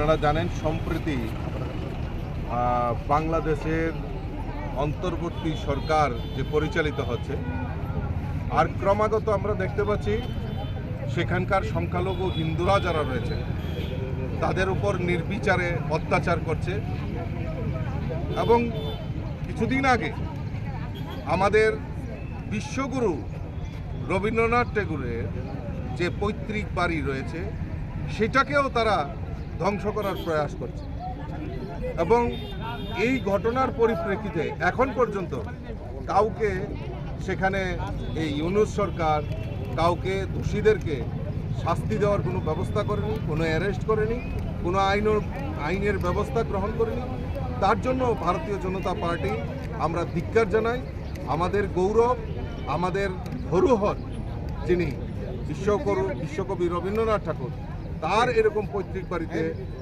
আপনারা জানেন, সম্প্রতি বাংলাদেশের অন্তর্বর্তী সরকার যে পরিচালিত হচ্ছে, আর ক্রমাগত আমরা দেখতে পাচ্ছি, সেখানকার সংখ্যালঘু হিন্দুরা যারা রয়েছে, তাদের উপর নির্বিচারে অত্যাচার করছে। এবং কিছুদিন আগে আমাদের বিশ্বগুরু রবীন্দ্রনাথ ঠাকুরের যে পৈতৃক বাড়ি রয়েছে, সেটাকেও তারা ধ্বংস করার প্রয়াস করছে। এবং এই ঘটনার পরিপ্রেক্ষিতে এখন পর্যন্ত কাউকে সেখানে এই ইউনুস সরকার কাউকে দোষীদেরকে শাস্তি দেওয়ার কোনো ব্যবস্থা করেনি, কোনো অ্যারেস্ট করেনি, কোনো আইন আইনের ব্যবস্থা গ্রহণ করেনি। তার জন্য ভারতীয় জনতা পার্টি আমরা ধিক্কার জানাই। আমাদের গৌরব, আমাদের ধরুহর যিনি বিশ্বকরু বিশ্বকবি রবীন্দ্রনাথ ঠাকুর তার এরকম পৈতৃক বাড়িতে